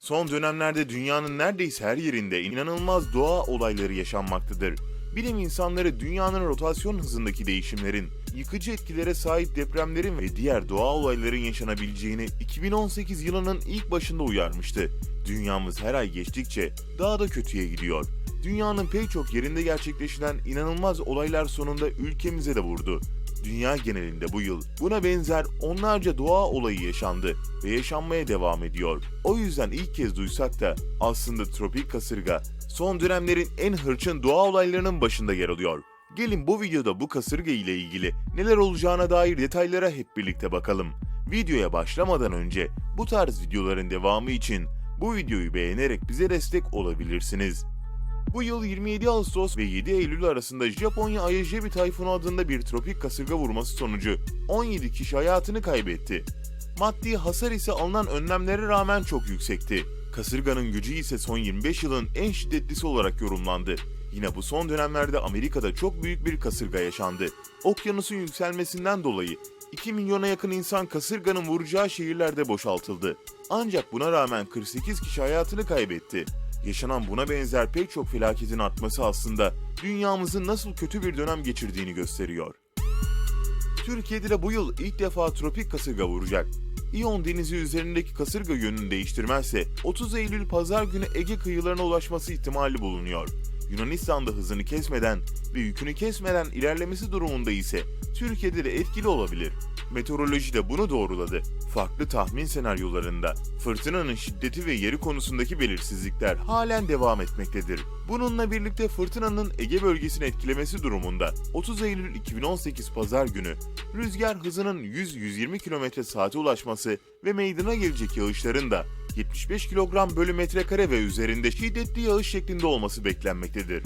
Son dönemlerde dünyanın neredeyse her yerinde inanılmaz doğa olayları yaşanmaktadır. Bilim insanları dünyanın rotasyon hızındaki değişimlerin, yıkıcı etkilere sahip depremlerin ve diğer doğa olayların yaşanabileceğini 2018 yılının ilk başında uyarmıştı. Dünyamız her ay geçtikçe daha da kötüye gidiyor. Dünyanın pek çok yerinde gerçekleşen inanılmaz olaylar sonunda ülkemize de vurdu. Dünya genelinde bu yıl buna benzer onlarca doğa olayı yaşandı ve yaşanmaya devam ediyor. O yüzden ilk kez duysak da aslında tropik kasırga son dönemlerin en hırçın doğa olaylarının başında yer alıyor. Gelin bu videoda bu kasırga ile ilgili neler olacağına dair detaylara hep birlikte bakalım. Videoya başlamadan önce bu tarz videoların devamı için bu videoyu beğenerek bize destek olabilirsiniz. Bu yıl 27 Ağustos ve 7 Eylül arasında Japonya Ayejebi Tayfunu adında bir tropik kasırga vurması sonucu 17 kişi hayatını kaybetti. Maddi hasar ise alınan önlemlere rağmen çok yüksekti. Kasırganın gücü ise son 25 yılın en şiddetlisi olarak yorumlandı. Yine bu son dönemlerde Amerika'da çok büyük bir kasırga yaşandı. Okyanusun yükselmesinden dolayı 2 milyona yakın insan kasırganın vuracağı şehirlerde boşaltıldı. Ancak buna rağmen 48 kişi hayatını kaybetti. Yaşanan buna benzer pek çok felaketin artması aslında dünyamızın nasıl kötü bir dönem geçirdiğini gösteriyor. Türkiye'de de bu yıl ilk defa tropik kasırga vuracak. İyon denizi üzerindeki kasırga yönünü değiştirmezse 30 Eylül pazar günü Ege kıyılarına ulaşması ihtimali bulunuyor. Yunanistan'da hızını kesmeden ve yükünü kesmeden ilerlemesi durumunda ise Türkiye'de de etkili olabilir. Meteoroloji de bunu doğruladı. Farklı tahmin senaryolarında fırtınanın şiddeti ve yeri konusundaki belirsizlikler halen devam etmektedir. Bununla birlikte fırtınanın Ege bölgesini etkilemesi durumunda 30 Eylül 2018 pazar günü rüzgar hızının 100-120 km saate ulaşması ve meydana gelecek yağışların da 75 kilogram bölü metrekare ve üzerinde şiddetli yağış şeklinde olması beklenmektedir.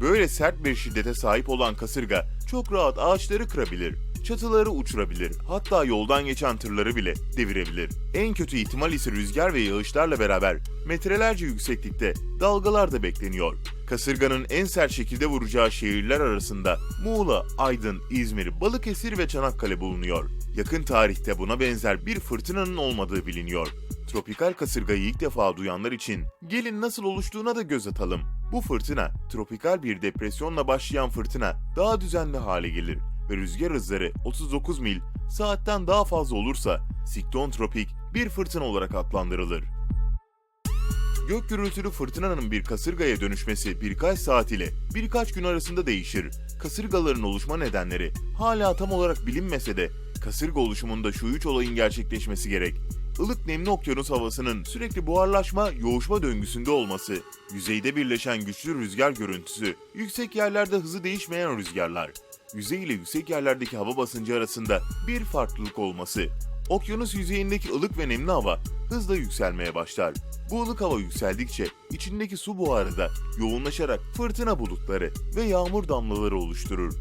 Böyle sert bir şiddete sahip olan kasırga çok rahat ağaçları kırabilir, çatıları uçurabilir, hatta yoldan geçen tırları bile devirebilir. En kötü ihtimal ise rüzgar ve yağışlarla beraber metrelerce yükseklikte dalgalar da bekleniyor. Kasırganın en sert şekilde vuracağı şehirler arasında Muğla, Aydın, İzmir, Balıkesir ve Çanakkale bulunuyor. Yakın tarihte buna benzer bir fırtınanın olmadığı biliniyor. Tropikal kasırgayı ilk defa duyanlar için gelin nasıl oluştuğuna da göz atalım. Bu fırtına, tropikal bir depresyonla başlayan fırtına daha düzenli hale gelir ve rüzgar hızları 39 mil saatten daha fazla olursa siklon tropik bir fırtına olarak adlandırılır. Gök gürültülü fırtınanın bir kasırgaya dönüşmesi birkaç saat ile birkaç gün arasında değişir. Kasırgaların oluşma nedenleri hala tam olarak bilinmese de kasırga oluşumunda şu üç olayın gerçekleşmesi gerek. Ilık nemli okyanus havasının sürekli buharlaşma, yoğuşma döngüsünde olması, yüzeyde birleşen güçlü rüzgar görüntüsü, yüksek yerlerde hızı değişmeyen rüzgarlar, yüzey ile yüksek yerlerdeki hava basıncı arasında bir farklılık olması, okyanus yüzeyindeki ılık ve nemli hava hızla yükselmeye başlar. Bu ılık hava yükseldikçe içindeki su buharı da yoğunlaşarak fırtına bulutları ve yağmur damlaları oluşturur.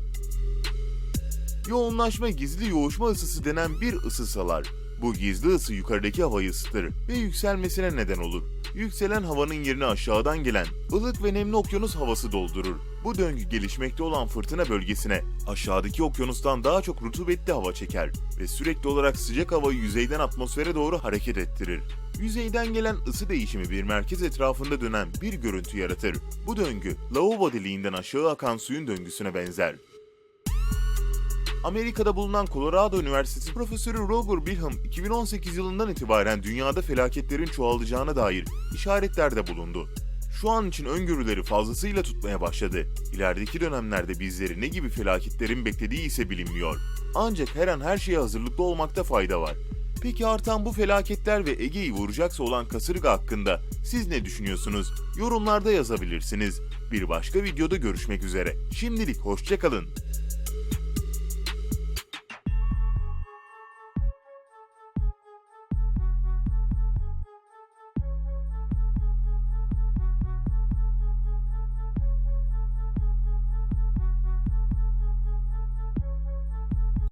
Yoğunlaşma gizli yoğuşma ısısı denen bir ısı salar. Bu gizli ısı yukarıdaki havayı ısıtır ve yükselmesine neden olur. Yükselen havanın yerine aşağıdan gelen ılık ve nemli okyanus havası doldurur. Bu döngü gelişmekte olan fırtına bölgesine aşağıdaki okyanustan daha çok rutubetli hava çeker ve sürekli olarak sıcak havayı yüzeyden atmosfere doğru hareket ettirir. Yüzeyden gelen ısı değişimi bir merkez etrafında dönen bir görüntü yaratır. Bu döngü lavabo deliğinden aşağı akan suyun döngüsüne benzer. Amerika'da bulunan Colorado Üniversitesi Profesörü Roger Bilham 2018 yılından itibaren dünyada felaketlerin çoğalacağına dair işaretlerde bulundu. Şu an için öngörüleri fazlasıyla tutmaya başladı. İlerideki dönemlerde bizleri ne gibi felaketlerin beklediği ise bilinmiyor. Ancak her an her şeye hazırlıklı olmakta fayda var. Peki artan bu felaketler ve Ege'yi vuracaksa olan kasırga hakkında siz ne düşünüyorsunuz? Yorumlarda yazabilirsiniz. Bir başka videoda görüşmek üzere. Şimdilik hoşçakalın.